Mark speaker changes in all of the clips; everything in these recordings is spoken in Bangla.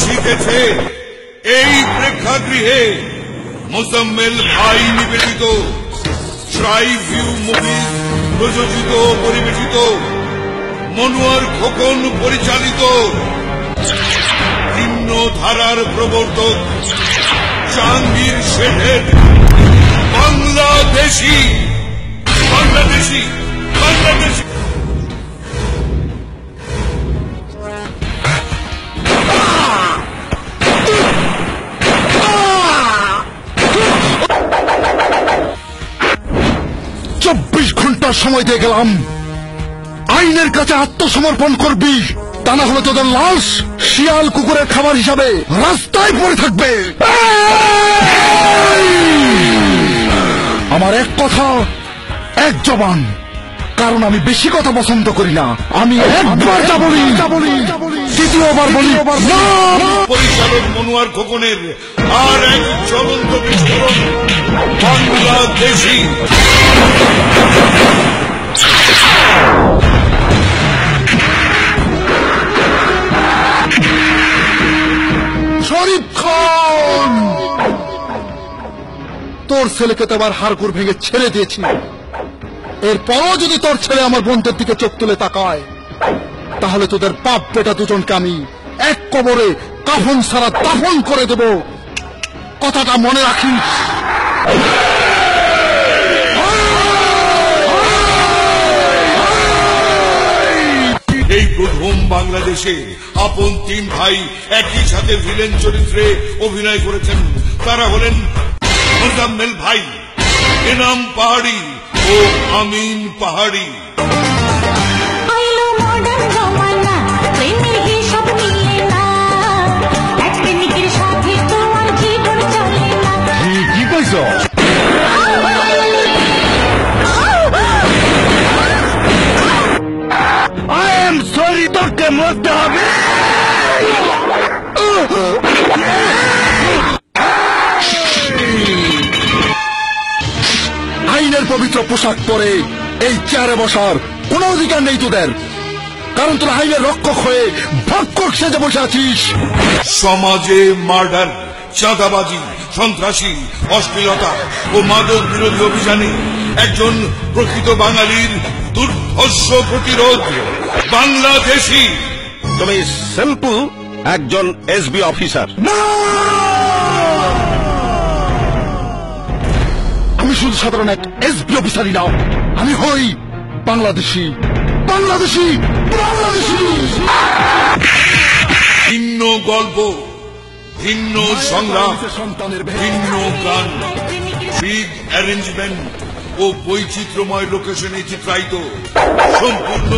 Speaker 1: বসিতেছে এই প্রেক্ষাগৃহে মোজাম্মেল ভাই নিবেদিত ট্রাইভিউ মুভি প্রযোজিত, পরিবেশিত, মনোয়ার খোকন পরিচালিত। ভিন্ন ধারার প্রবর্তক, জাহাঙ্গীর শেঠের বাংলাদেশি বাংলাদেশি বাংলাদেশি।
Speaker 2: ঘণ্টার সময় দিয়ে গেলাম। আইনের কাছে আত্মসমর্পণ করবি, তা না হলে তোদের লাশ শিয়াল কুকুরের খাবার হিসাবে রাস্তায় পড়ে থাকবে। আমার এক কথা, এক জবান। কারণ আমি বেশি কথা পছন্দ করি না। আমি একবার যা বলি দ্বিতীয়বার বলি
Speaker 1: পরিচালক মনোয়ার খোকনের আর এক জ্বলন্ত বিস্ফোরণ, বাংলাদেশি।
Speaker 2: শরীফ খান! তোর ছেলেকে তো আবার হাড়গুড় ভেঙে ছেড়ে দিয়েছি। এরপরও যদি তোর ছেলে আমার বোনদের দিকে চোখ তুলে তাকায়, তাহলে তোদের পাপ বেটা দুজনকে আমি এক কবরে কাফন সারা দাফন করে দেব। কথাটা মনে রাখিস?
Speaker 1: বাংলাদেশে আপন তিন ভাই একই সাথে ভিলেন চরিত্রে অভিনয় করেছেন। তারা হলেন মোজাম্মেল ভাই এনাম পাহাড়ি ও আমিন পাহাড়ি।
Speaker 3: আইলো মডার্ন
Speaker 2: মরতে হবে আইনের পবিত্র পোশাক পরে এই চেয়ারে বসার কোনো অধিকার নেই তোদের। কারণ তোরা আইনের রক্ষক হয়ে ভক্ষক সেজে বসে আছিস।
Speaker 1: সমাজে মার্ডার। চাঁদাবাজি সন্ত্রাসী অশ্লীলতা ও মাদক বিরোধী অভিযানে একজন প্রকৃত বাঙালির দুর্ধর্ষ প্রতিরোধ বাংলাদেশি।
Speaker 4: তুমি সিম্পল একজন এসবি অফিসার।
Speaker 2: আমি শুধু সাধারণ এক এসবি অফিসারই নাও আমি হই বাংলাদেশি বাংলাদেশি বাংলাদেশি!
Speaker 1: ভিন্ন গল্প ভিন্ন
Speaker 2: সন্তানের
Speaker 1: ভিন্ন গান বিগ অ্যারেঞ্জমেন্ট ও বৈচিত্র্যময় লোকেশনে চিত্রায়িত। সম্পূর্ণ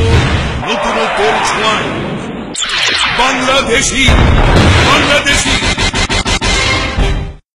Speaker 1: নতুনত্বের ছোঁয়ায়। বাংলাদেশি বাংলাদেশি